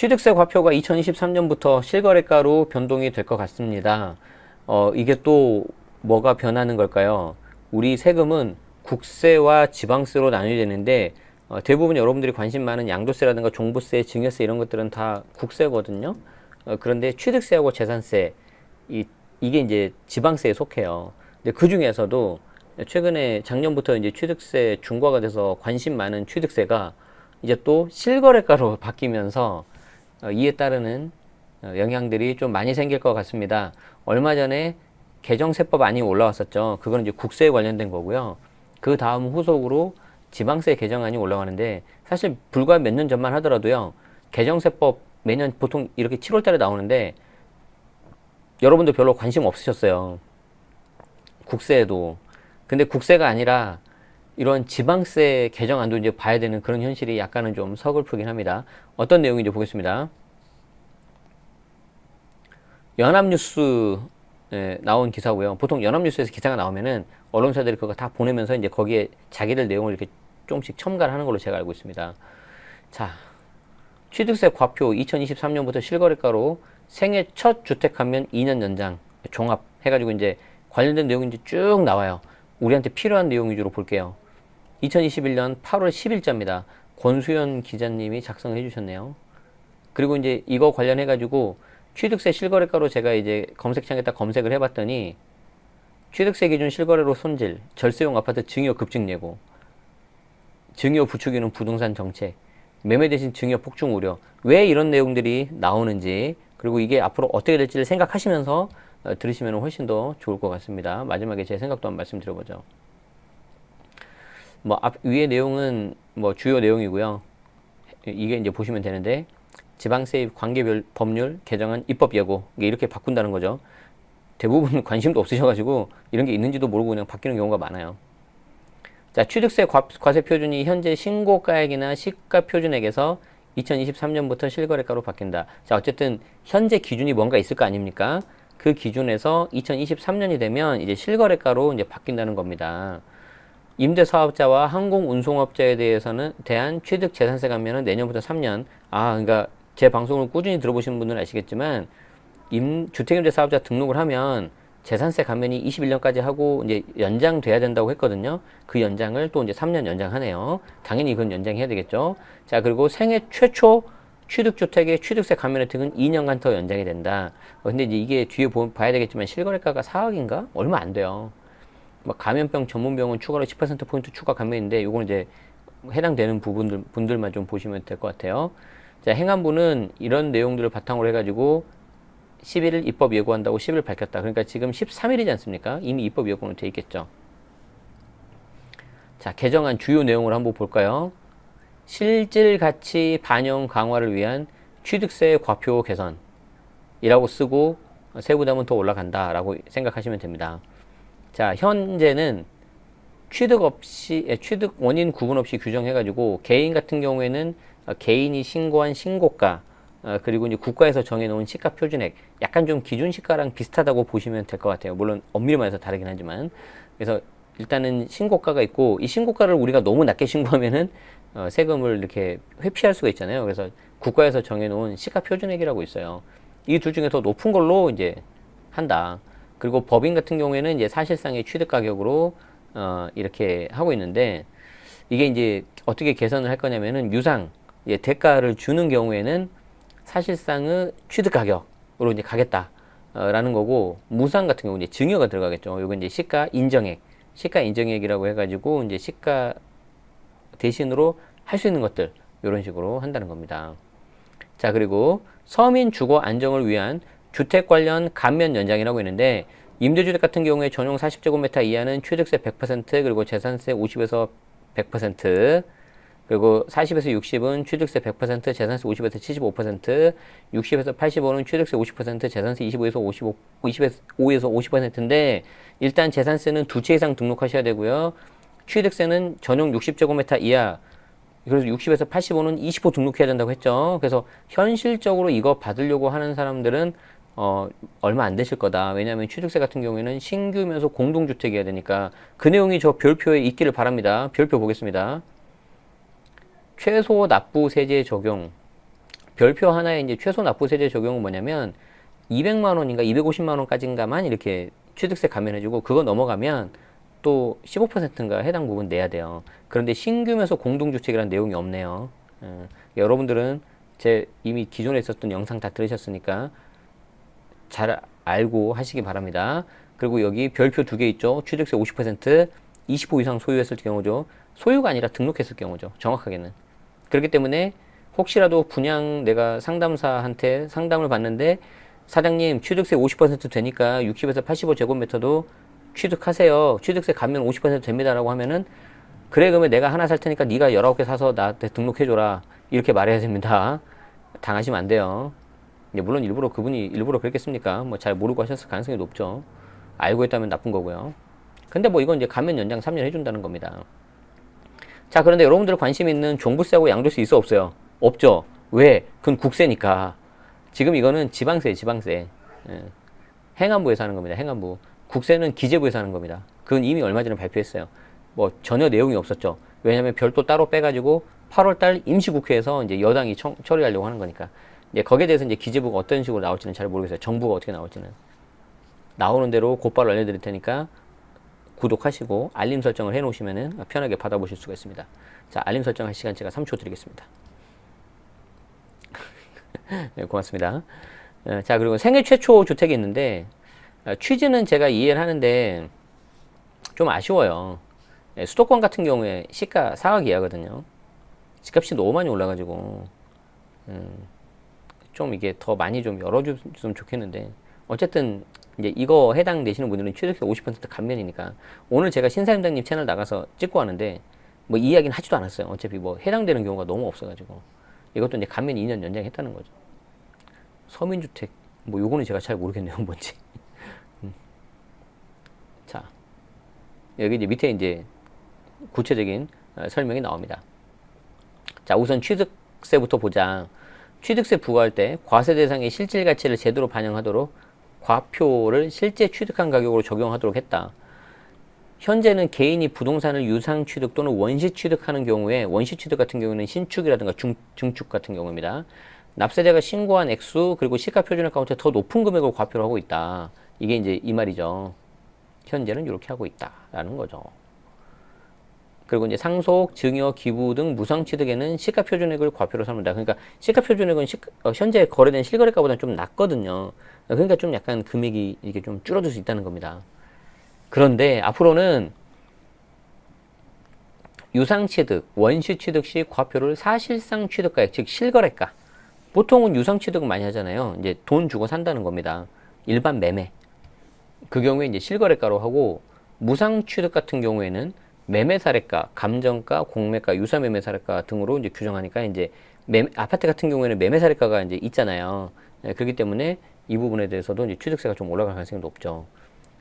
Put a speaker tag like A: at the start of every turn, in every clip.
A: 취득세 과표가 2023년부터 실거래가로 변동이 될 것 같습니다. 어, 이게 또 뭐가 변하는 걸까요? 우리 세금은 국세와 지방세로 나뉘어야 되는데 어, 대부분 여러분들이 관심 많은 양도세라든가 종부세, 증여세 이런 것들은 다 국세거든요. 어, 그런데 취득세하고 재산세 이, 이게 이제 지방세에 속해요. 근데 그 중에서도 최근에 작년부터 이제 취득세 중과가 돼서 관심 많은 취득세가 이제 또 실거래가로 바뀌면서 어, 이에 따르는 어, 영향들이 좀 많이 생길 것 같습니다. 얼마 전에 개정세법 안이 올라왔었죠. 그거는 이제 국세에 관련된 거고요. 그 다음 후속으로 지방세 개정안이 올라가는데 사실 불과 몇 년 전만 하더라도요. 개정세법 매년 보통 이렇게 7월 달에 나오는데 여러분도 별로 관심 없으셨어요. 국세에도. 근데 국세가 아니라 이런 지방세 개정안도 이제 봐야 되는 그런 현실이 약간은 좀 서글프긴 합니다. 어떤 내용인지 보겠습니다. 연합뉴스 에 나온 기사고요. 보통 연합뉴스에서 기사가 나오면은 언론사들이 그거 다 보내면서 이제 거기에 자기들 내용을 이렇게 조금씩 첨가를 하는 걸로 제가 알고 있습니다. 자, 취득세 과표 2023년부터 실거래가로 생애 첫 주택 하면 2년 연장 종합 해가지고 이제 관련된 내용이 이제 쭉 나와요. 우리한테 필요한 내용 위주로 볼게요. 2021년 8월 10일자입니다. 권수현 기자님이 작성해 주셨네요. 그리고 이제 이거 관련해 가지고 취득세 실거래가로 제가 이제 검색창에다 검색을 해봤더니 취득세 기준 실거래로 손질, 절세용 아파트 증여 급증 예고, 증여 부추기는 부동산 정책, 매매 대신 증여 폭증 우려. 왜 이런 내용들이 나오는지 그리고 이게 앞으로 어떻게 될지를 생각하시면서 어, 들으시면 훨씬 더 좋을 것 같습니다. 마지막에 제 생각도 한번 말씀드려보죠. 뭐 앞 위의 내용은 뭐 주요 내용이고요. 이게 이제 보시면 되는데 지방세 관계별 법률 개정안 입법 예고 이렇게 바꾼다는 거죠. 대부분 관심도 없으셔가지고 이런 게 있는지도 모르고 그냥 바뀌는 경우가 많아요. 자, 취득세 과, 세 표준이 현재 신고가액이나 시가 표준액에서 2023년부터 실거래가로 바뀐다. 자, 어쨌든 현재 기준이 뭔가 있을 거 아닙니까? 그 기준에서 2023년이 되면 이제 실거래가로 이제 바뀐다는 겁니다. 임대 사업자와 항공 운송업자에 대해서는 대한 취득 재산세 감면은 내년부터 3년. 아, 그러니까 제 방송을 꾸준히 들어보시는 분들은 아시겠지만 임 주택임대 사업자 등록을 하면 재산세 감면이 21년까지 하고 이제 연장돼야 된다고 했거든요. 그 연장을 또 이제 3년 연장하네요. 당연히 그건 연장해야 되겠죠. 자, 그리고 생애 최초 취득주택의 취득세 감면 혜택은 2년간 더 연장이 된다. 어, 근데 이제 이게 뒤에 보, 봐야 되겠지만 실거래가가 4억인가? 얼마 안 돼요. 뭐 감염병 전문병원 추가로 10%포인트 추가 감면인데 요거는 이제 해당되는 부분들, 분들만 좀 보시면 될 것 같아요. 자, 행안부는 이런 내용들을 바탕으로 해가지고 11일 입법 예고한다고 10일 밝혔다. 그러니까 지금 13일이지 않습니까? 이미 입법 예고는 돼 있겠죠. 자, 개정안 주요 내용을 한번 볼까요? 실질 가치 반영 강화를 위한 취득세 과표 개선이라고 쓰고 세부담은 더 올라간다라고 생각하시면 됩니다. 자, 현재는 취득 없이 예, 취득 원인 구분 없이 규정해가지고 개인 같은 경우에는 개인이 신고한 신고가 어, 그리고 이제 국가에서 정해놓은 시가 표준액 약간 좀 기준 시가랑 비슷하다고 보시면 될 것 같아요. 물론 엄밀히 말해서 다르긴 하지만 그래서 일단은 신고가가 있고 이 신고가를 우리가 너무 낮게 신고하면은 어, 세금을 이렇게 회피할 수가 있잖아요. 그래서 국가에서 정해놓은 시가 표준액이라고 있어요. 이 둘 중에 더 높은 걸로 이제 한다. 그리고 법인 같은 경우에는 이제 사실상의 취득 가격으로 어, 이렇게 하고 있는데 이게 이제 어떻게 개선을 할 거냐면은 유상 예, 대가를 주는 경우에는 사실상의 취득 가격으로 이제 가겠다라는 거고 무상 같은 경우 이제 증여가 들어가겠죠. 요건 이제 시가 인정액, 시가 인정액이라고 해가지고 이제 시가 대신으로 할 수 있는 것들 이런 식으로 한다는 겁니다. 자 그리고 서민 주거 안정을 위한 주택 관련 감면 연장이라고 있는데 임대주택 같은 경우에 전용 40제곱미터 이하는 취득세 100% 그리고 재산세 50에서 100% 그리고 40에서 60은 취득세 100%, 재산세 50에서 75%, 60에서 85는 취득세 50%, 재산세 25에서 55, 20에서 5에서 50%인데 일단 재산세는 두 채 이상 등록하셔야 되고요. 취득세는 전용 60제곱미터 이하 그래서 60에서 85는 20% 등록해야 된다고 했죠. 그래서 현실적으로 이거 받으려고 하는 사람들은 어, 얼마 안 되실 거다. 왜냐하면 취득세 같은 경우에는 신규면서 공동주택이어야 되니까 그 내용이 저 별표에 있기를 바랍니다. 별표 보겠습니다. 최소 납부 세제 적용 별표 하나에 이제 최소 납부 세제 적용은 뭐냐면 200만 원인가 250만 원까지인가만 이렇게 취득세 감면해주고 그거 넘어가면 또 15%인가 해당 부분 내야 돼요. 그런데 신규면서 공동주택이라는 내용이 없네요. 어, 여러분들은 제 이미 기존에 있었던 영상 다 들으셨으니까 잘 알고 하시기 바랍니다. 그리고 여기 별표 두 개 있죠. 취득세 50%, 25 이상 소유했을 경우죠. 소유가 아니라 등록했을 경우죠. 정확하게는. 그렇기 때문에 혹시라도 분양 내가 상담사한테 상담을 받는데 사장님 취득세 50% 되니까 60에서 85제곱미터도 취득하세요. 취득세 감면 50% 됩니다라고 하면은 그래 그러면 내가 하나 살 테니까 네가 19개 사서 나한테 등록해 줘라. 이렇게 말해야 됩니다. 당하시면 안 돼요. 물론 일부러 그분이 일부러 그랬겠습니까? 뭐 잘 모르고 하셨을 가능성이 높죠. 알고 했다면 나쁜 거고요. 근데 뭐 이건 이제 감면 연장 3년 해준다는 겁니다. 자, 그런데 여러분들 관심 있는 종부세하고 양도세 있어 없어요? 없죠. 왜? 그건 국세니까. 지금 이거는 지방세, 지방세. 예. 행안부에서 하는 겁니다. 행안부. 국세는 기재부에서 하는 겁니다. 그건 이미 얼마 전에 발표했어요. 뭐 전혀 내용이 없었죠. 왜냐하면 별도 따로 빼가지고 8월 달 임시국회에서 이제 여당이 청, 처리하려고 하는 거니까. 이제 거기에 대해서 이제 기재부가 어떤 식으로 나올지는 잘 모르겠어요. 정부가 어떻게 나올지는. 나오는 대로 곧바로 알려드릴 테니까 구독하시고 알림 설정을 해 놓으시면은 편하게 받아보실 수가 있습니다. 자, 알림 설정할 시간 제가 3초 드리겠습니다. 네, 고맙습니다. 어, 자, 그리고 생애 최초 주택이 있는데 어, 취지는 제가 이해를 하는데 좀 아쉬워요. 예, 수도권 같은 경우에 시가 4억 이하거든요. 집값이 너무 많이 올라가지고 음, 좀 이게 더 많이 좀 열어줬으면 좋겠는데 어쨌든 이제 이거 해당되시는 분들은 취득세 50% 감면이니까 오늘 제가 신사임당님 채널 나가서 찍고 하는데 뭐 이야기는 하지도 않았어요. 어차피 뭐 해당되는 경우가 너무 없어가지고 이것도 이제 감면 2년 연장했다는 거죠. 서민주택 뭐 요거는 제가 잘 모르겠네요 뭔지. 음. 자 여기 이제 밑에 이제 구체적인 어, 설명이 나옵니다. 자 우선 취득세부터 보자. 취득세 부과할 때 과세 대상의 실질 가치를 제대로 반영하도록 과표를 실제 취득한 가격으로 적용하도록 했다. 현재는 개인이 부동산을 유상 취득 또는 원시 취득하는 경우에 원시 취득 같은 경우는 신축이라든가 중, 증축 같은 경우입니다. 납세자가 신고한 액수 그리고 시가 표준액 가운데 더 높은 금액을 과표를 하고 있다. 이게 이제 이 말이죠. 현재는 이렇게 하고 있다라는 거죠. 그리고 이제 상속, 증여, 기부 등 무상 취득에는 시가 표준액을 과표로 삼는다. 그러니까 시가 표준액은 시, 어, 현재 거래된 실거래가보다 좀 낮거든요. 그러니까 좀 약간 금액이 이게 좀 줄어들 수 있다는 겁니다. 그런데 앞으로는 유상 취득, 원시 취득 시 과표를 사실상 취득가액, 즉 실거래가. 보통은 유상 취득을 많이 하잖아요. 이제 돈 주고 산다는 겁니다. 일반 매매. 그 경우에 이제 실거래가로 하고 무상 취득 같은 경우에는 매매 사례가, 감정가, 공매가, 유사 매매 사례가 등으로 이제 규정하니까 이제 매, 아파트 같은 경우에는 매매 사례가가 이제 있잖아요. 네, 그렇기 때문에 이 부분에 대해서도 이제 취득세가 좀 올라갈 가능성이 높죠.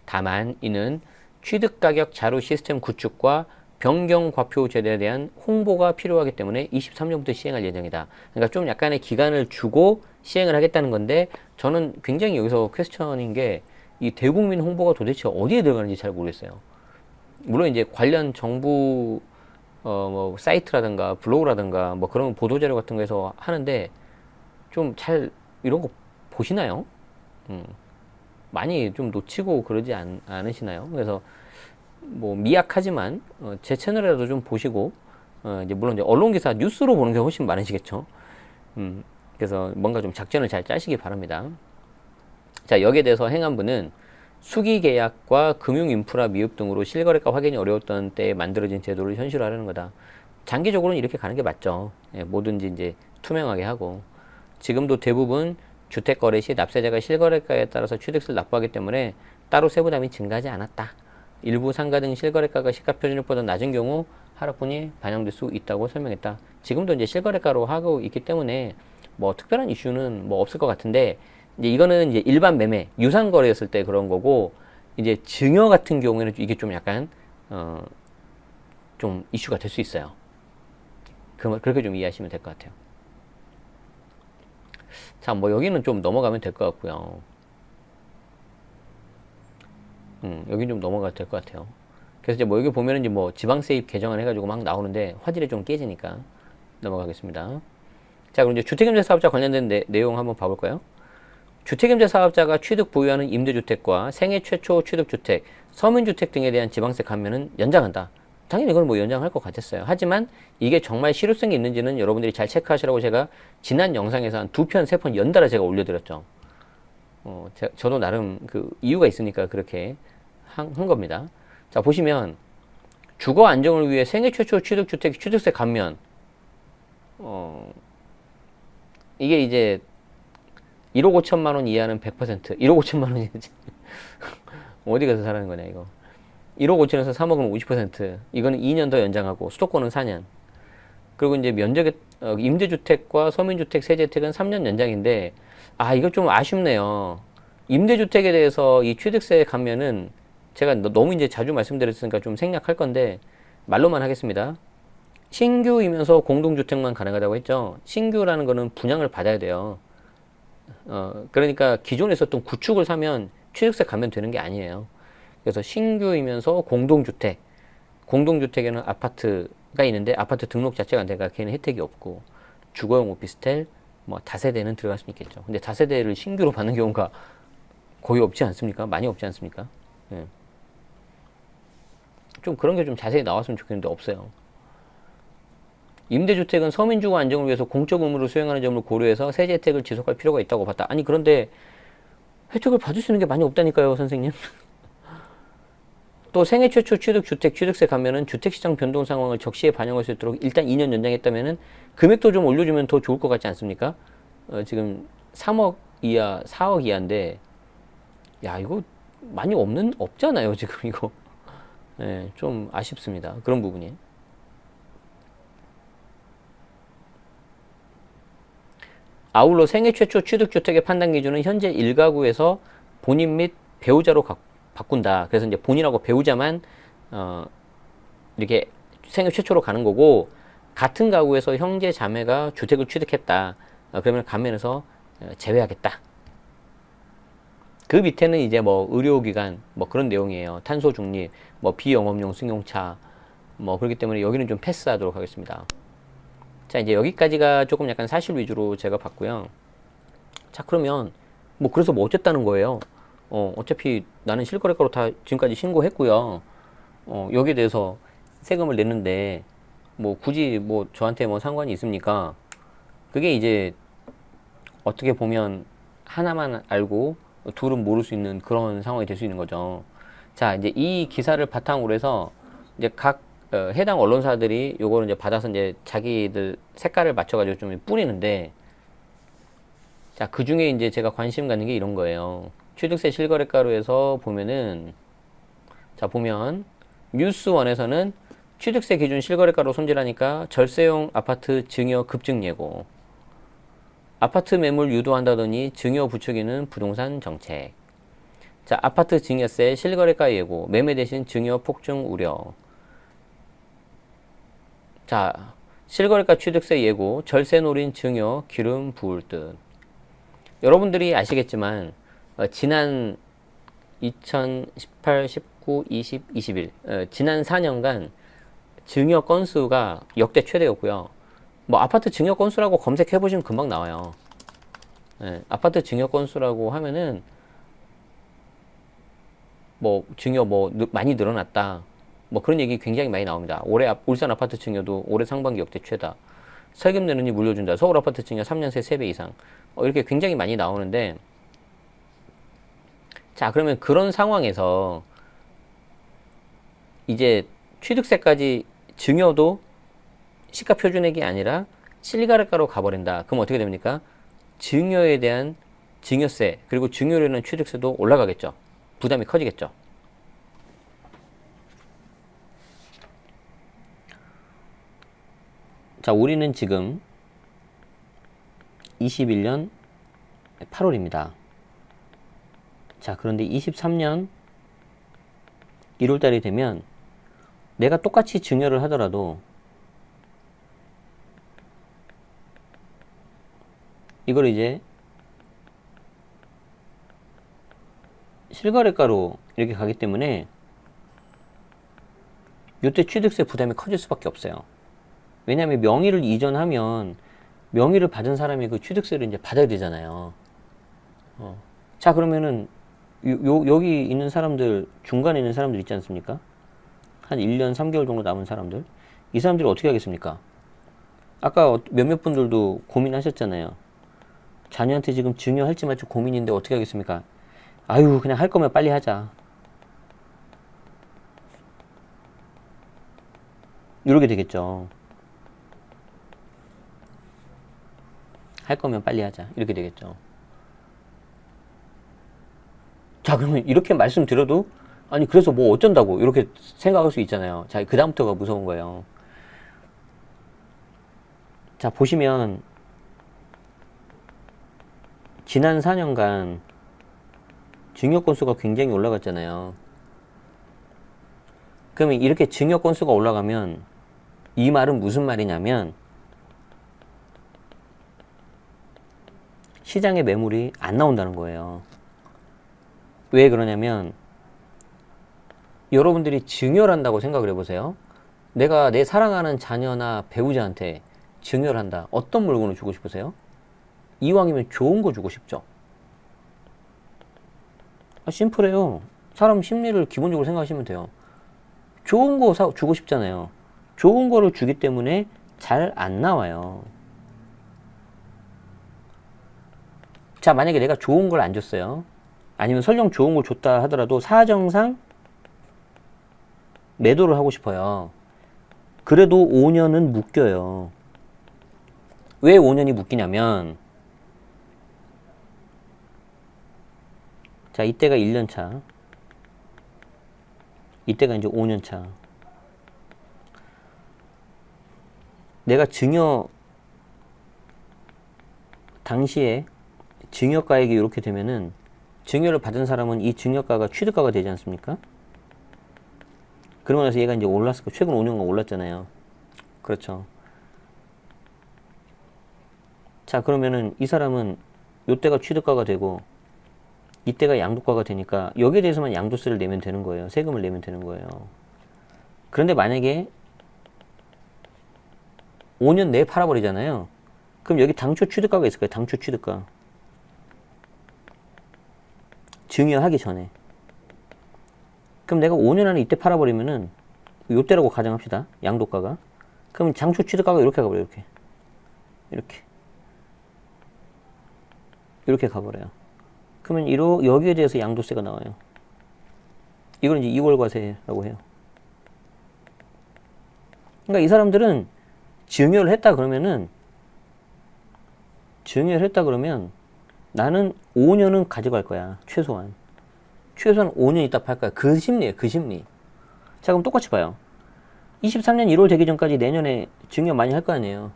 A: 다만 이는 취득 가격 자료 시스템 구축과 변경 과표 제도에 대한 홍보가 필요하기 때문에 23년부터 시행할 예정이다. 그러니까 좀 약간의 기간을 주고 시행을 하겠다는 건데 저는 굉장히 여기서 퀘스천인 게 이 대국민 홍보가 도대체 어디에 들어가는지 잘 모르겠어요. 물론 이제 관련 정부 어 뭐 사이트라든가 블로그라든가 뭐 그런 보도 자료 같은 거에서 하는데 좀 잘 이런 거 보시나요? 음, 많이 좀 놓치고 그러지 않, 않으시나요? 그래서 뭐 미약하지만 어, 제 채널이라도 좀 보시고 어, 이제 물론 이제 언론 기사 뉴스로 보는 게 훨씬 많으시겠죠. 음, 그래서 뭔가 좀 작전을 잘 짜시기 바랍니다. 자 여기에 대해서 행안부는 수기 계약과 금융 인프라 미흡 등으로 실거래가 확인이 어려웠던 때에 만들어진 제도를 현실화하는 거다. 장기적으로는 이렇게 가는 게 맞죠. 예, 뭐든지 이제 투명하게 하고 지금도 대부분 주택 거래 시 납세자가 실거래가에 따라서 취득세를 납부하기 때문에 따로 세부담이 증가하지 않았다. 일부 상가 등 실거래가가 시가표준액보다 낮은 경우 하락분이 반영될 수 있다고 설명했다. 지금도 이제 실거래가로 하고 있기 때문에 뭐 특별한 이슈는 뭐 없을 것 같은데 이제 이거는 이제 일반 매매 유상 거래였을 때 그런 거고 이제 증여 같은 경우에는 이게 좀 약간 어 좀 이슈가 될 수 있어요. 그 그렇게 좀 이해하시면 될 것 같아요. 자, 뭐 여기는 좀 넘어가면 될 것 같고요. 음, 여기 좀 넘어가도 될 것 같아요. 그래서 이제 뭐 여기 보면은 이제 뭐 지방세입 개정안 해가지고 막 나오는데 화질이 좀 깨지니까 넘어가겠습니다. 자, 그럼 이제 주택임대 사업자 관련된 내, 내용 한번 봐볼까요? 주택임대 사업자가 취득 보유하는 임대주택과 생애 최초 취득주택, 서민주택 등에 대한 지방세 감면은 연장한다. 당연히 이걸 뭐 연장할 것 같았어요. 하지만 이게 정말 실효성이 있는지는 여러분들이 잘 체크하시라고 제가 지난 영상에서 한 두 편, 세 편 연달아 제가 올려드렸죠. 어, 제, 저도 나름 그 이유가 있으니까 그렇게 한, 한 겁니다. 자, 보시면 주거 안정을 위해 생애 최초 취득주택 취득세 감면, 어, 이게 이제 1억 5천만 원 이하는 100%, 1억 5천만 원이지. 어디 가서 사라는 거냐, 이거. 1억 5천에서 3억은 50%. 이거는 2년 더 연장하고, 수도권은 4년. 그리고 이제 면적의, 어, 임대주택과 서민주택, 세제택은 3년 연장인데, 아, 이거 좀 아쉽네요. 임대주택에 대해서 이 취득세 감면은 제가 너- 너무 이제 자주 말씀드렸으니까 좀 생략할 건데, 말로만 하겠습니다. 신규이면서 공동주택만 가능하다고 했죠. 신규라는 거는 분양을 받아야 돼요. 어, 그러니까 기존에 있었던 구축을 사면 취득세 감면 되는 게 아니에요. 그래서 신규이면서 공동주택, 공동주택에는 아파트가 있는데 아파트 등록 자체가 안 되니까 걔는 혜택이 없고 주거용 오피스텔, 뭐 다세대는 들어갈 수 있겠죠. 근데 다세대를 신규로 받는 경우가 거의 없지 않습니까? 많이 없지 않습니까? 예. 좀 그런 게 좀 자세히 나왔으면 좋겠는데 없어요. 임대주택은 서민주거 안정을 위해서 공적 의무를 수행하는 점을 고려해서 세제 혜택을 지속할 필요가 있다고 봤다. 아니 그런데 혜택을 받을 수 있는 게 많이 없다니까요, 선생님. 또 생애 최초 취득 주택 취득세 감면은 주택 시장 변동 상황을 적시에 반영할 수 있도록 일단 2년 연장했다면은 금액도 좀 올려주면 더 좋을 것 같지 않습니까? 어, 지금 3억 이하, 4억 이하인데 야 이거 많이 없는 없잖아요 지금 이거. 예, 좀 아쉽습니다 그런 부분이. 아울러 생애 최초 취득주택의 판단 기준은 현재 일가구에서 본인 및 배우자로 가- 바꾼다. 그래서 이제 본인하고 배우자만 어, 이렇게 생애 최초로 가는 거고 같은 가구에서 형제 자매가 주택을 취득했다. 어, 그러면 감면에서 어, 제외하겠다. 그 밑에는 이제 뭐 의료기관 뭐 그런 내용이에요. 탄소 중립, 뭐 비영업용 승용차 뭐 그렇기 때문에 여기는 좀 패스하도록 하겠습니다. 자, 이제 여기까지가 조금 약간 사실 위주로 제가 봤고요. 자, 그러면 뭐 그래서 뭐 어쨌다는 거예요? 어, 어차피 나는 실거래가로 다 지금까지 신고했고요. 어, 여기에 대해서 세금을 냈는데 뭐 굳이 뭐 저한테 뭐 상관이 있습니까? 그게 이제 어떻게 보면 하나만 알고 둘은 모를 수 있는 그런 상황이 될 수 있는 거죠. 자, 이제 이 기사를 바탕으로 해서 이제 각 어, 해당 언론사들이 요거를 이제 받아서 이제 자기들 색깔을 맞춰가지고 좀 뿌리는데 자, 그 중에 이제 제가 관심 갖는 게 이런 거예요. 취득세 실거래가로에서 보면은 자, 보면 뉴스원에서는 취득세 기준 실거래가로 손질하니까 절세용 아파트 증여 급증 예고. 아파트 매물 유도한다더니 증여 부추기는 부동산 정책. 자, 아파트 증여세 실거래가 예고, 매매 대신 증여 폭증 우려. 자, 실거래가 취득세 예고, 절세 노린 증여 기름 부을 듯. 여러분들이 아시겠지만 어, 지난 2018, 19, 20, 21 어, 지난 4년간 증여 건수가 역대 최대였고요. 뭐 아파트 증여 건수라고 검색해 보시면 금방 나와요. 예, 아파트 증여 건수라고 하면은 뭐 증여 뭐 느- 많이 늘어났다. 뭐 그런 얘기 굉장히 많이 나옵니다. 올해 아- 울산 아파트 증여도 올해 상반기 역대 최다. 세금 내느니 물려준다. 서울 아파트 증여 3년 새 3배 이상. 어, 이렇게 굉장히 많이 나오는데 자, 그러면 그런 상황에서 이제 취득세까지 증여도 시가 표준액이 아니라 실가래가로 가버린다. 그럼 어떻게 됩니까? 증여에 대한 증여세 그리고 증여료는 취득세도 올라가겠죠. 부담이 커지겠죠. 자, 우리는 지금 21년 8월입니다. 자, 그런데 23년 1월 달이 되면 내가 똑같이 증여를 하더라도 이걸 이제 실거래가로 이렇게 가기 때문에 이때 취득세 부담이 커질 수밖에 없어요. 왜냐하면 명의를 이전하면 명의를 받은 사람이 그 취득세를 이제 받아야 되잖아요. 어. 자, 그러면은 요, 요, 여기 있는 사람들, 중간에 있는 사람들 있지 않습니까? 한 1년 3개월 정도 남은 사람들. 이 사람들이 어떻게 하겠습니까? 아까 어- 몇몇 분들도 고민하셨잖아요. 자녀한테 지금 증여할지 말지 고민인데 어떻게 하겠습니까? 아유, 그냥 할 거면 빨리 하자. 이러게 되겠죠. 할 거면 빨리 하자. 이렇게 되겠죠. 자, 그러면 이렇게 말씀드려도, 아니, 그래서 뭐 어쩐다고, 이렇게 생각할 수 있잖아요. 자, 그다음부터가 무서운 거예요. 자, 보시면, 지난 4년간 증여 건수가 굉장히 올라갔잖아요. 그러면 이렇게 증여 건수가 올라가면, 이 말은 무슨 말이냐면, 시장에 매물이 안 나온다는 거예요. 왜 그러냐면 여러분들이 증여를 한다고 생각을 해보세요. 내가 내 사랑하는 자녀나 배우자한테 증여를 한다. 어떤 물건을 주고 싶으세요? 이왕이면 좋은 거 주고 싶죠. 아, 심플해요. 사람 심리를 기본적으로 생각하시면 돼요. 좋은 거 사, 주고 싶잖아요. 좋은 거를 주기 때문에 잘 안 나와요. 자, 만약에 내가 좋은 걸 안 줬어요. 아니면 설령 좋은 걸 줬다 하더라도 사정상 매도를 하고 싶어요. 그래도 5년은 묶여요. 왜 5년이 묶이냐면, 자, 이때가 1년 차. 이때가 이제 5년 차. 내가 증여, 당시에 증여가액이 이렇게 되면은 증여를 받은 사람은 이 증여가가 취득가가 되지 않습니까? 그러고 나서 얘가 이제 올랐을 거 최근 5년간 올랐잖아요. 그렇죠. 자, 그러면은 이 사람은 요때가 취득가가 되고 이때가 양도가가 되니까 여기에 대해서만 양도세를 내면 되는 거예요. 세금을 내면 되는 거예요. 그런데 만약에 5년 내에 팔아버리잖아요. 그럼 여기 당초 취득가가 있을 거예요. 당초 취득가. 증여하기 전에. 그럼 내가 5년 안에 이때 팔아버리면은 요때라고 가정합시다. 양도가가. 그럼 장초 취득가가 이렇게 가버려요. 이렇게. 이렇게. 이렇게 가버려요. 그러면 이로 여기에 대해서 양도세가 나와요. 이걸 이제 2월 과세라고 해요. 그러니까 이 사람들은 증여를 했다 그러면은 증여를 했다 그러면 나는 5년은 가져갈 거야. 최소한. 최소한 5년 있다 팔 거야. 그 심리예요. 그 심리. 자, 그럼 똑같이 봐요. 23년 1월 되기 전까지 내년에 증여 많이 할 거 아니에요.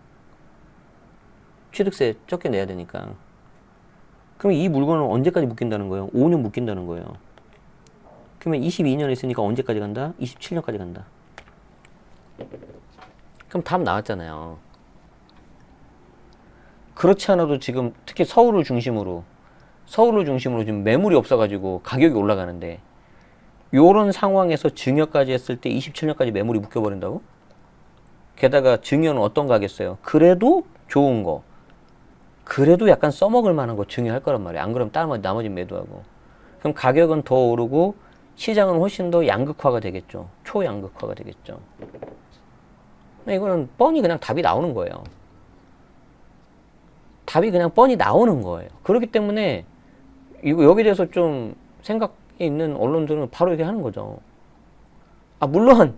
A: 취득세 적게 내야 되니까. 그럼 이 물건을 언제까지 묶인다는 거예요? 5년 묶인다는 거예요. 그러면 22년 했으니까 언제까지 간다? 27년까지 간다. 그럼 답 나왔잖아요. 그렇지 않아도 지금 특히 서울을 중심으로 서울을 중심으로 지금 매물이 없어가지고 가격이 올라가는데 요런 상황에서 증여까지 했을 때 27년까지 매물이 묶여버린다고? 게다가 증여는 어떤 거 하겠어요? 그래도 좋은 거. 그래도 약간 써먹을 만한 거 증여할 거란 말이에요. 안 그러면 나머지, 나머지 매도하고. 그럼 가격은 더 오르고 시장은 훨씬 더 양극화가 되겠죠. 초양극화가 되겠죠. 이거는 뻔히 그냥 답이 나오는 거예요. 답이 그냥 뻔히 나오는 거예요. 그렇기 때문에 이거 여기에 대해서 좀 생각이 있는 언론들은 바로 얘기하는 거죠. 아 물론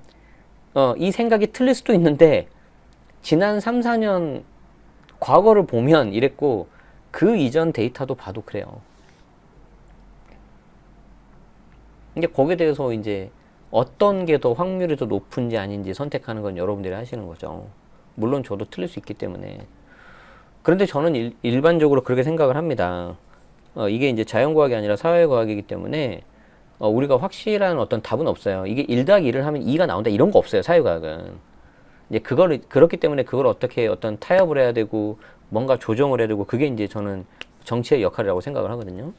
A: 어, 이 생각이 틀릴 수도 있는데 지난 3, 4년 과거를 보면 이랬고 그 이전 데이터도 봐도 그래요. 이제 거기에 대해서 이제 어떤 게 더 확률이 더 높은지 아닌지 선택하는 건 여러분들이 하시는 거죠. 물론 저도 틀릴 수 있기 때문에. 그런데 저는 일, 반적으로 그렇게 생각을 합니다. 어, 이게 이제 자연과학이 아니라 사회과학이기 때문에 어, 우리가 확실한 어떤 답은 없어요. 이게 1 더하기 1을 하면 2가 나온다 이런 거 없어요. 사회과학은. 이제 그거를 그렇기 때문에 그걸 어떻게 어떤 타협을 해야 되고 뭔가 조정을 해야 되고 그게 이제 저는 정치의 역할이라고 생각을 하거든요.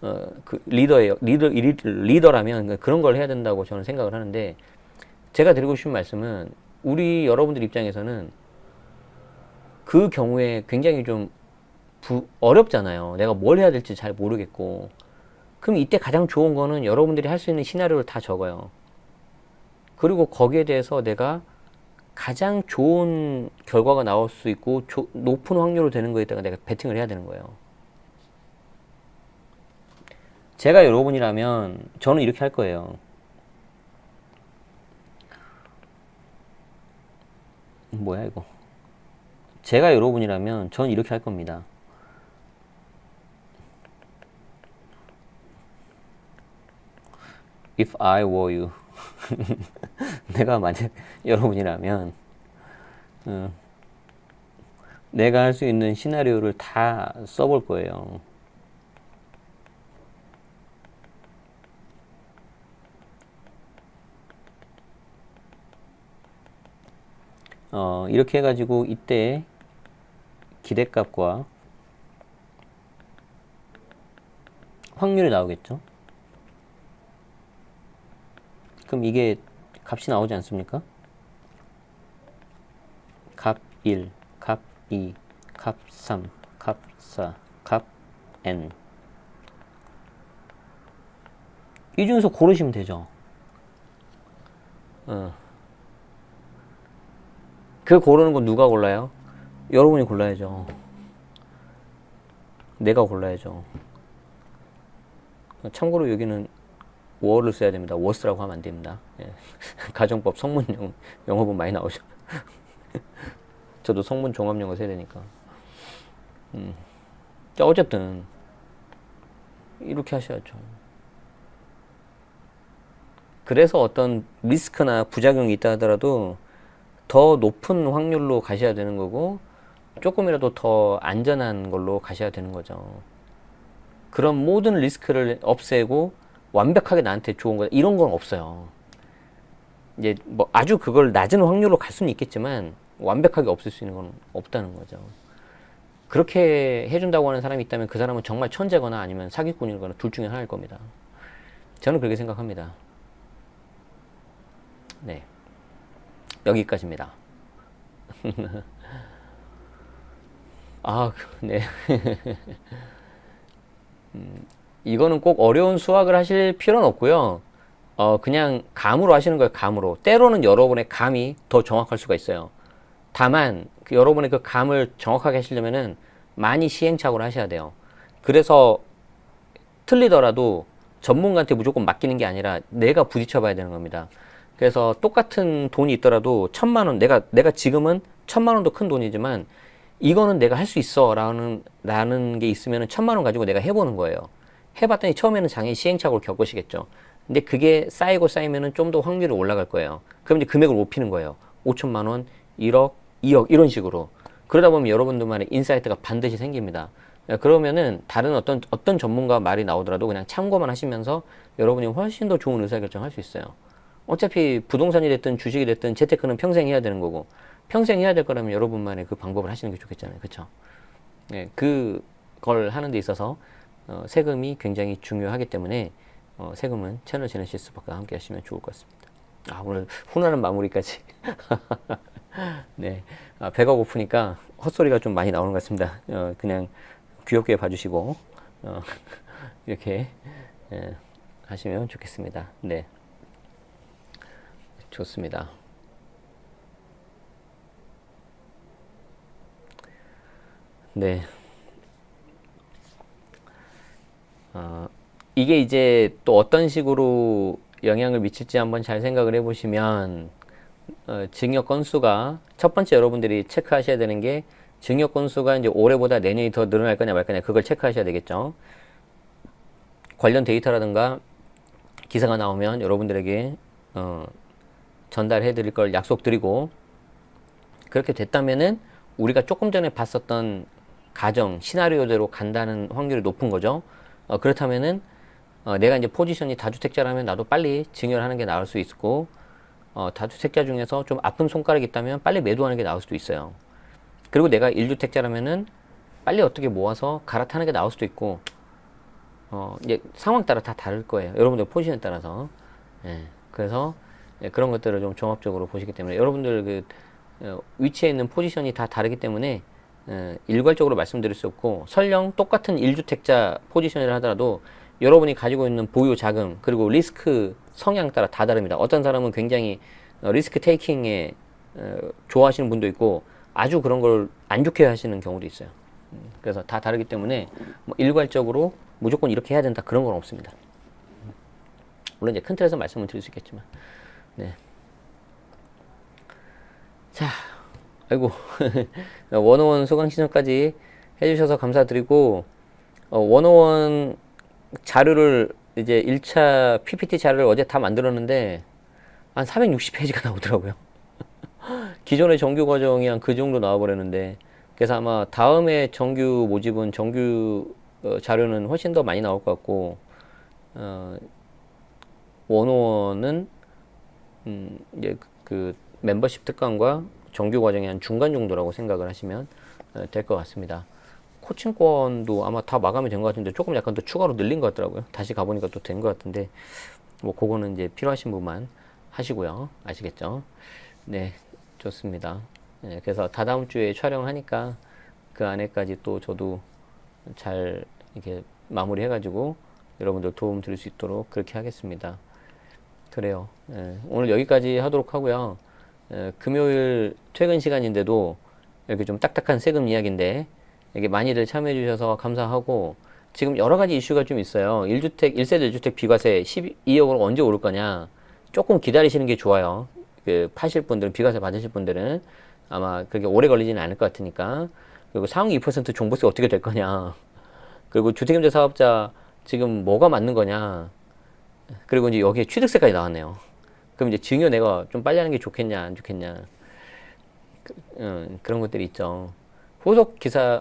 A: 어, 그 리더의 리더 리더라면 그런 걸 해야 된다고 저는 생각을 하는데 제가 드리고 싶은 말씀은 우리 여러분들 입장에서는 그 경우에 굉장히 좀 부, 어렵잖아요. 내가 뭘 해야 될지 잘 모르겠고. 그럼 이때 가장 좋은 거는 여러분들이 할 수 있는 시나리오를 다 적어요. 그리고 거기에 대해서 내가 가장 좋은 결과가 나올 수 있고 조, 높은 확률로 되는 거에다가 내가 베팅을 해야 되는 거예요. 제가 여러분이라면 저는 이렇게 할 거예요. 뭐야 이거? 제가 여러분이라면 저는 이렇게 할 겁니다. If I were you. 내가 만약 여러분이라면, 어, 내가 할 수 있는 시나리오를 다 써볼 거예요. 어, 이렇게 해가지고 이때 기대값과 확률이 나오겠죠. 그럼 이게 값이 나오지 않습니까? 값 1, 값 2, 값 3, 값 4, 값 n. 이 중에서 고르시면 되죠. 어. 그 고르는 건 누가 골라요? 여러분이 골라야죠. 내가 골라야죠. 참고로 여기는 워를 써야 됩니다. 워스라고 하면 안 됩니다. 예. 가정법 성문 영, 영어본 많이 나오죠. 저도 성문 종합 영어 써야 되니까. 음. 자, 어쨌든 이렇게 하셔야죠. 그래서 어떤 리스크나 부작용이 있다 하더라도 더 높은 확률로 가셔야 되는 거고 조금이라도 더 안전한 걸로 가셔야 되는 거죠. 그런 모든 리스크를 없애고 완벽하게 나한테 좋은 거 이런 건 없어요. 이제 뭐 아주 그걸 낮은 확률로 갈 수는 있겠지만 완벽하게 없을 수 있는 건 없다는 거죠. 그렇게 해준다고 하는 사람이 있다면 그 사람은 정말 천재거나 아니면 사기꾼이거나 둘 중에 하나일 겁니다. 저는 그렇게 생각합니다. 네. 여기까지입니다. 아, 네. 음, 이거는 꼭 어려운 수학을 하실 필요는 없고요. 어, 그냥 감으로 하시는 거예요, 감으로. 때로는 여러분의 감이 더 정확할 수가 있어요. 다만, 그 여러분의 그 감을 정확하게 하시려면은 많이 시행착오를 하셔야 돼요. 그래서 틀리더라도 전문가한테 무조건 맡기는 게 아니라 내가 부딪혀 봐야 되는 겁니다. 그래서 똑같은 돈이 있더라도 천만 원, 내가, 내가 지금은 천만 원도 큰 돈이지만 이거는 내가 할 수 있어 라는, 라는 게 있으면 천만 원 가지고 내가 해보는 거예요. 해봤더니 처음에는 장애 시행착오를 겪으시겠죠. 근데 그게 쌓이고 쌓이면은 좀 더 확률이 올라갈 거예요. 그럼 이제 금액을 높이는 거예요. 5천만 원, 1억, 2억 이런 식으로. 그러다 보면 여러분들만의 인사이트가 반드시 생깁니다. 그러면은 다른 어떤 어떤 전문가 말이 나오더라도 그냥 참고만 하시면서 여러분이 훨씬 더 좋은 의사결정을 할수 있어요. 어차피 부동산이 됐든 주식이 됐든 재테크는 평생 해야 되는 거고 평생 해야 될 거라면 여러분만의 그 방법을 하시는 게 좋겠잖아요. 그렇죠? 네, 그걸 하는 데 있어서 어, 세금이 굉장히 중요하기 때문에 어, 세금은 채널 제네시스박과 함께 하시면 좋을 것 같습니다. 아, 오늘 훈훈한 마무리까지. 네. 아, 배가 고프니까 헛소리가 좀 많이 나오는 것 같습니다. 어, 그냥 귀엽게 봐주시고, 어, 이렇게, 예, 하시면 좋겠습니다. 네. 좋습니다. 네. 어, 이게 이제 또 어떤 식으로 영향을 미칠지 한번 잘 생각을 해보시면 어, 증여 건수가 첫 번째 여러분들이 체크하셔야 되는 게 증여 건수가 이제 올해보다 내년이 더 늘어날 거냐 말 거냐 그걸 체크하셔야 되겠죠. 관련 데이터라든가 기사가 나오면 여러분들에게 어, 전달해 드릴 걸 약속드리고 그렇게 됐다면은 우리가 조금 전에 봤었던 가정 시나리오대로 간다는 확률이 높은 거죠. 어, 그렇다면은 어, 내가 이제 포지션이 다주택자라면 나도 빨리 증여를 하는 게 나을 수 있고 어, 다주택자 중에서 좀 아픈 손가락이 있다면 빨리 매도하는 게 나을 수도 있어요. 그리고 내가 1주택자라면은 빨리 어떻게 모아서 갈아타는 게 나을 수도 있고 어, 이제 상황 따라 다 다를 거예요. 여러분들 포지션에 따라서. 예, 그래서 예, 그런 것들을 좀 종합적으로 보시기 때문에 여러분들 그 어, 위치에 있는 포지션이 다 다르기 때문에 에, 일괄적으로 말씀드릴 수 없고 설령 똑같은 1주택자 포지션이라 하더라도 여러분이 가지고 있는 보유 자금 그리고 리스크 성향 따라 다 다릅니다. 어떤 사람은 굉장히 어, 리스크 테이킹에 어, 좋아하시는 분도 있고 아주 그런 걸 안 좋게 하시는 경우도 있어요. 음, 그래서 다 다르기 때문에 뭐 일괄적으로 무조건 이렇게 해야 된다 그런 건 없습니다. 물론 이제 큰 틀에서 말씀을 드릴 수 있겠지만, 네. 자, 아이고 원어원 수강 신청까지 해주셔서 감사드리고 어, 원어원 자료를 이제 1차 PPT 자료를 어제 다 만들었는데 한 460페이지가 나오더라고요. 기존의 정규 과정이 한 그 정도 나와버렸는데 그래서 아마 다음에 정규 모집은 정규 어, 자료는 훨씬 더 많이 나올 것 같고 어, 원어원은 음, 이제 그- 그 멤버십 특강과 정규 과정의 한 중간 정도라고 생각을 하시면 어, 될것 같습니다. 코칭권도 아마 다 마감이 된 것 같은데 조금 약간 더 추가로 늘린 것 같더라고요. 다시 가보니까 또 된 것 같은데 뭐 그거는 이제 필요하신 분만 하시고요. 아시겠죠? 네, 좋습니다. 네, 그래서 다다음 주에 촬영하니까 그 안에까지 또 저도 잘 이렇게 마무리해가지고 여러분들 도움 드릴 수 있도록 그렇게 하겠습니다. 그래요. 예, 오늘 여기까지 하도록 하고요. 예, 금요일 퇴근 시간인데도 이렇게 좀 딱딱한 세금 이야기인데 이게 많이들 참여해 주셔서 감사하고 지금 여러 가지 이슈가 좀 있어요. 1주택, 1세대 1주택 비과세 12억으로 언제 오를 거냐. 조금 기다리시는 게 좋아요. 그 파실 분들은 비과세 받으실 분들은 아마 그게 오래 걸리지는 않을 것 같으니까. 그리고 상위 2% 종부세 어떻게 될 거냐. 그리고 주택임대 사업자 지금 뭐가 맞는 거냐. 그리고 이제 여기에 취득세까지 나왔네요. 그럼 이제 증여 내가 좀 빨리 하는 게 좋겠냐, 안 좋겠냐. 그, 음, 그런 것들이 있죠. 후속 기사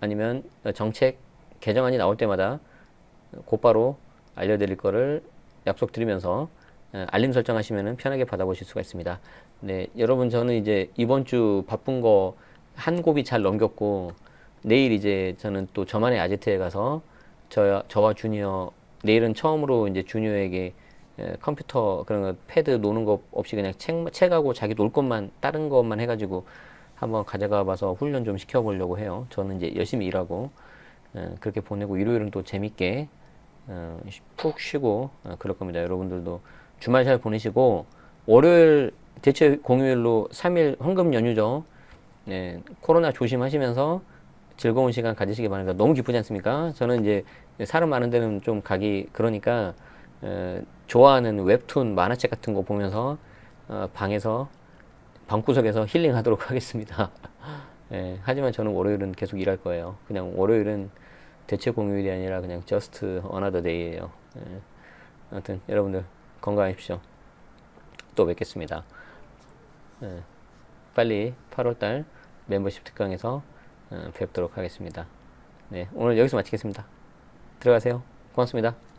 A: 아니면 정책 개정안이 나올 때마다 곧바로 알려드릴 거를 약속드리면서 어, 알림 설정하시면 편하게 받아보실 수가 있습니다. 네, 여러분 저는 이제 이번 주 바쁜 거 한 곱이 잘 넘겼고 내일 이제 저는 또 저만의 아지트에 가서 저, 저와 주니어 내일은 처음으로 이제 주니어에게 에, 컴퓨터 그런 거 패드 노는 거 없이 그냥 책, 책하고 자기 놀 것만 다른 것만 해가지고 한번 가져가 봐서 훈련 좀 시켜보려고 해요. 저는 이제 열심히 일하고 에, 그렇게 보내고 일요일은 또 재밌게 어, 쉬- 푹 쉬고 어, 그럴 겁니다. 여러분들도 주말 잘 보내시고 월요일 대체 공휴일로 3일 황금 연휴죠. 네, 코로나 조심하시면서 즐거운 시간 가지시기 바랍니다. 너무 기쁘지 않습니까? 저는 이제 사람 많은 데는 좀 가기 그러니까 어, 좋아하는 웹툰 만화책 같은 거 보면서 어, 방에서 방구석에서 힐링하도록 하겠습니다. 예, 하지만 저는 월요일은 계속 일할 거예요. 그냥 월요일은 대체 공휴일이 아니라 그냥 just another day예요. 예. 아무튼 여러분들 건강하십시오. 또 뵙겠습니다. 예, 빨리 8월달 멤버십 특강에서 어, 뵙도록 하겠습니다. 네, 오늘 여기서 마치겠습니다. 들어가세요. 고맙습니다.